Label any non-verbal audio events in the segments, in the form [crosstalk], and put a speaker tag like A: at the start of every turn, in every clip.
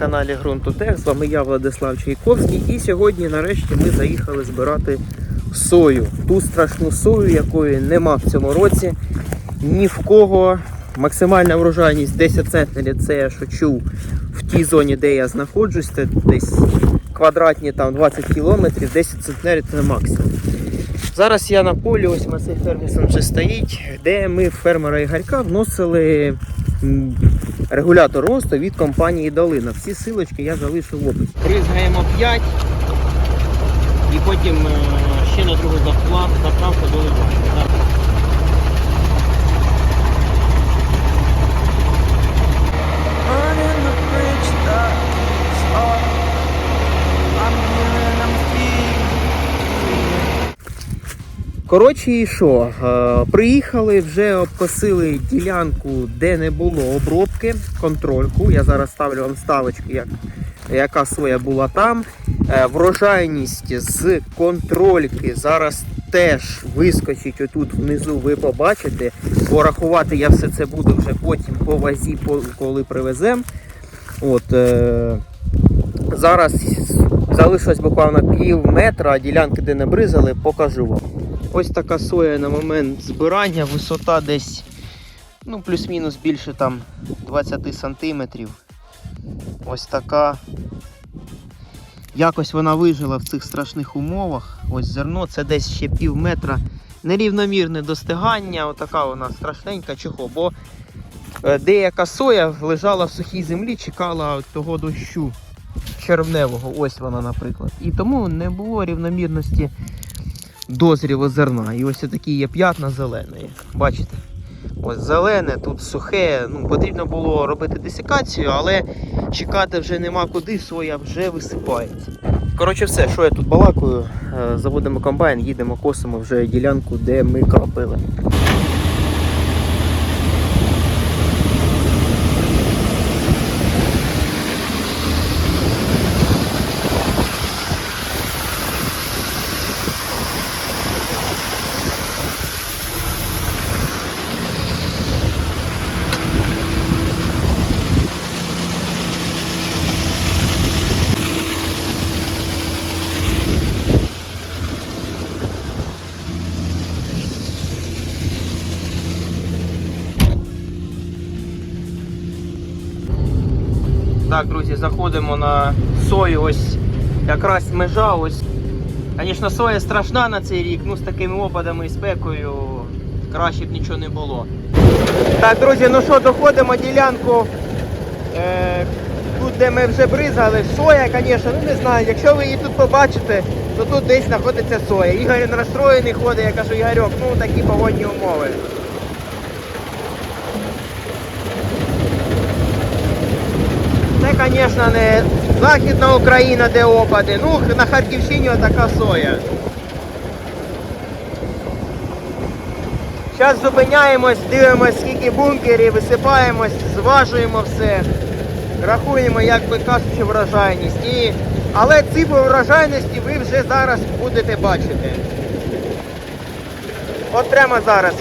A: каналі Грунтотех. З вами я, Владислав Чайковський. І сьогодні нарешті ми заїхали збирати сою. Ту страшну сою, якої нема в цьому році. Ні в кого. Максимальна врожайність 10 центнерів, це я що чув в тій зоні, де я знаходжусь, це десь квадратні там 20 кілометрів, 10 центнерів це максимум. Зараз я на полі, ось Масей Фермісон вже стоїть, де ми в фермера Ігорька вносили регулятор росту від компанії Долина. Всі силочки я залишу в описі. Бризгаємо 5 і потім е, ще на другу заправку, доливаємо. Коротше, і що? Е, Приїхали, вже обкосили ділянку, де не було обробки, контрольку. Я зараз ставлю вам ставочки, як, яка соя була там. Е, Врожайність з контрольки зараз теж вискочить отут внизу, ви побачите. Порахувати я все це буду вже потім по вазі, коли привеземо. Е, зараз залишилось буквально пів метра, ділянки, де не бризали, покажу вам. Ось така соя на момент збирання, висота десь ну, плюс-мінус більше там 20 сантиметрів. Ось така. Якось вона вижила в цих страшних умовах. Ось зерно, це десь ще пів метра. Нерівномірне достигання, отака вона страшненька. Чого? Бо е, деяка соя лежала в сухій землі, чекала того дощу червневого. Ось вона, наприклад. І тому не було рівномірності дозріло зерна. І ось такі є п'ятна зеленої. Бачите? Ось зелене, тут сухе. Ну, потрібно було робити десикацію, але чекати вже нема куди, соя вже висипається. Коротше, все, що я тут балакаю, е, заводимо комбайн, їдемо, косимо вже ділянку, де ми кропили. Так, друзі, заходимо на сою. Ось якраз межа. Ось. Звісно, соя страшна на цей рік, ну з такими опадами і спекою краще б нічого не було. Так, друзі, ну що, доходимо ділянку. Е, тут, де ми вже бризали, соя, звісно, ну не знаю, якщо ви її тут побачите, то тут десь знаходиться соя. Ігор розстроєний ходить, я кажу, Ігорьок, ну такі погодні умови. Звісно, не Західна Україна, де опади. Ну, на Харківщині така соя. Зараз зупиняємось, дивимось, скільки бункерів, висипаємось, зважуємо все, рахуємо, як би кажучи, врожайність. І... Але цифру врожайності ви вже зараз будете бачити. От прямо зараз.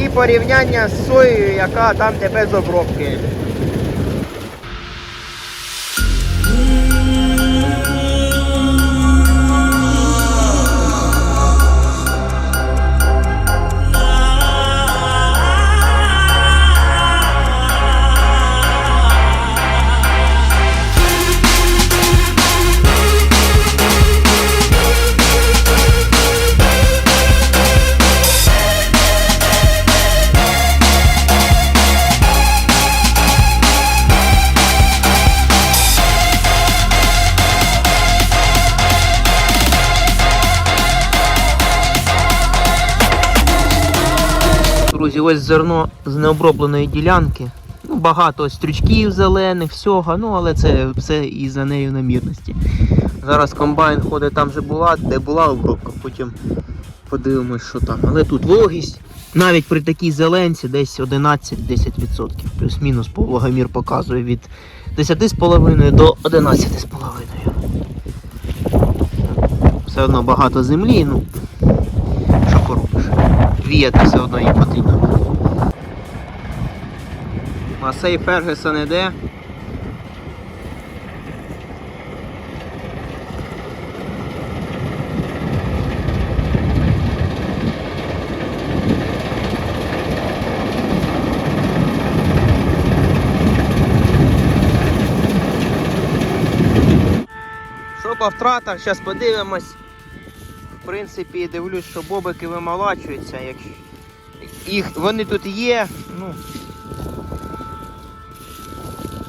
A: І порівняння з соєю, яка там де без обробки. Друзі, ось зерно з необробленої ділянки. Ну, багато стрючків зелених, всього, ну але це все із за неюномірності. Зараз комбайн ходить там, де була, де була обробка, потім подивимось, що там. Але тут вологість, навіть при такій зеленці десь 11-10%. Плюс-мінус по влагомір показує від 10,5 до 11,5. Все одно багато землі, ну віяти все одно їм потрібно. Масей Фергюсон іде. По втратах, зараз подивимось. В принципі, дивлюсь, що бобики вимолачуються. Якщо... Їх, вони тут є. Ну,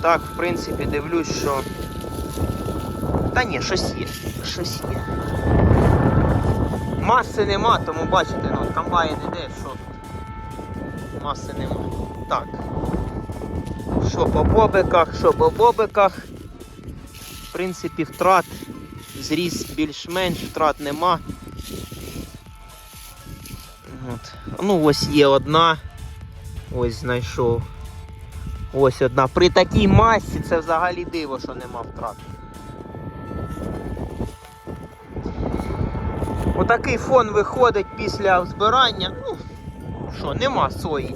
A: так, в принципі, дивлюсь, що. Та ні, щось є. Щось є. Маси нема, тому бачите, ну, комбайн іде, що тут. Маси нема. Так. Що по бобиках, що по бобиках. В принципі, втрат. Зріс більш-менш, втрат нема. От. Ну, ось є одна. Ось знайшов. Ось одна. При такій масі це взагалі диво, що нема втрат. Отакий фон виходить після збирання. Ну, що, нема сої.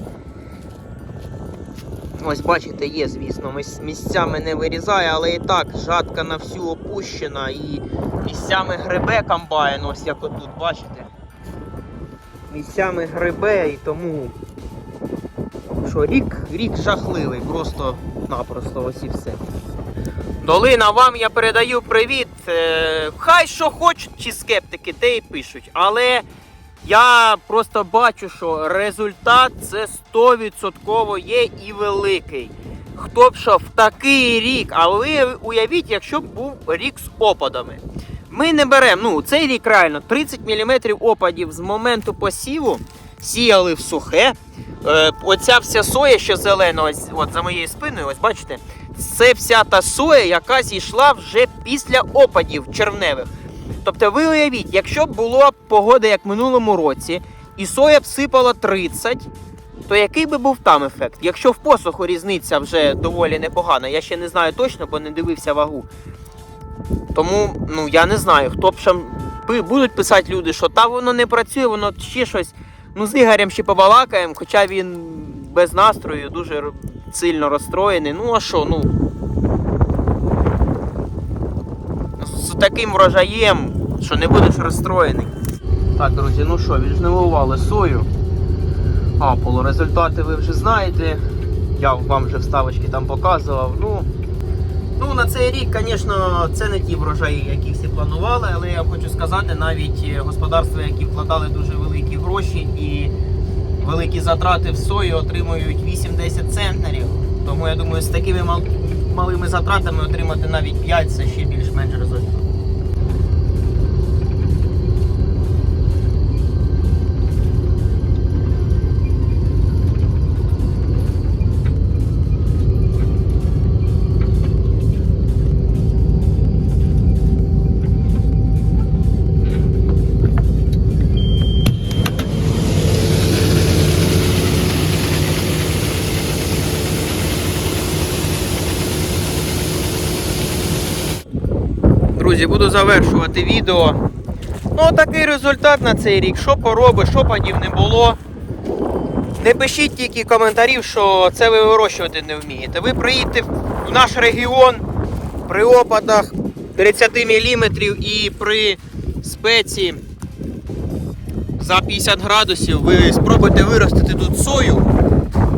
A: Ось бачите, є, звісно, місцями не вирізає, але і так жатка на всю опущена і місцями грибе комбайн, ось як отут, бачите. Місцями грибе і тому. Що рік, рік жахливий, просто-напросто ось і все. Долина, вам я передаю привіт. Е, Хай що хочуть чи скептики, те і пишуть. Але я просто бачу, що результат це 100% є і великий. Хто б що в такий рік, а ви уявіть, якщо б був рік з опадами. Ми не беремо, ну цей рік реально 30 мм опадів з моменту посіву сіяли в сухе. Е, оця вся соя, що зелена, ось от за моєю спиною, ось бачите, це вся та соя, яка зійшла вже після опадів червневих. Тобто ви уявіть, якщо б була погода як в минулому році, і соя б сипала 30, то який би був там ефект? Якщо в посуху різниця вже доволі непогана, я ще не знаю точно, бо не дивився вагу. Тому ну я не знаю, хто б ще будуть писати люди, що та воно не працює, воно ще щось. Ну, з Ігорем ще побалакаємо, хоча він без настрою, дуже сильно розстроєний. Ну а що, ну. З таким врожаєм, що не будеш розстроєний. Так, друзі, ну що, віджнивували сою. Аполо, результати ви вже знаєте. Я вам вже вставочки там показував. Ну, ну на цей рік, звісно, це не ті врожаї, які всі планували, але я хочу сказати, навіть е, господарства, які вкладали дуже великі гроші і великі затрати в сою, отримують 8-10 центнерів. Тому я думаю, з такими мал- малими затратами отримати навіть 5 це ще більш-менш результат. Завершувати відео. Ну, такий результат на цей рік. Що поробиш, що падів не було. Не пишіть тільки коментарів, що це ви вирощувати не вмієте. Ви приїдьте в наш регіон при опадах 30 мм і при спеці за 50 градусів ви спробуйте виростити тут сою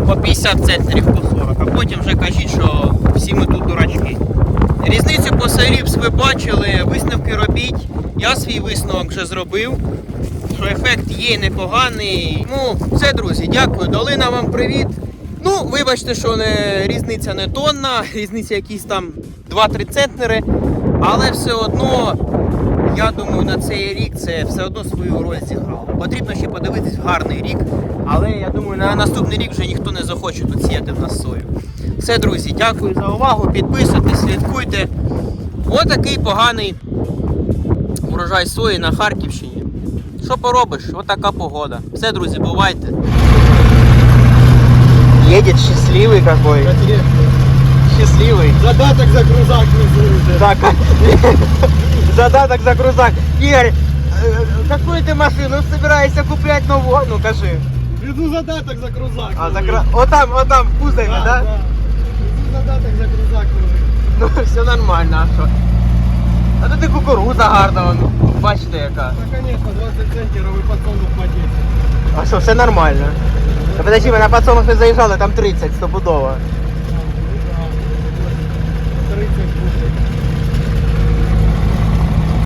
A: по 50 центнерів по 40, а потім вже кажіть, що всі ми тут дурачки. Різницю по Сайріпс ви бачили, висновки робіть. Я свій висновок вже зробив, що ефект є непоганий. Ну, все, друзі, дякую. Долина вам привіт. Ну, вибачте, що не, різниця не тонна, [laughs] різниця якісь там 2-3 центнери. Але все одно, я думаю, на цей рік це все одно свою роль зіграло. Потрібно ще подивитись в гарний рік. Але я думаю, на наступний рік вже ніхто не захоче тут сіяти в нас сою. Все, друзі, дякую за увагу. Підписуйтесь, слідкуйте. Отакий поганий урожай сої на Харківщині. Що поробиш? Отака погода. Все, друзі, бувайте. Едет счастливый какой. Счастливый.
B: Задаток за крузак внизу
A: Так. [laughs] Задаток за крузак. Игорь, э, какую ты машину собираешься куплять новую? Ну, кажи.
B: Везу задаток за крузак.
A: А, за кра- Вот там, вот там, в кузове, да?
B: Везу задаток за крузак.
A: Ну, [laughs] все нормально, а що? А тут і кукуруза гарна, ну, бачите яка.
B: Ну, конечно, 20 центнеров и подсолнух по 10.
A: А що, все нормально. Та подожди, ми на подсолнух не заїжджали, там 30 стопудово.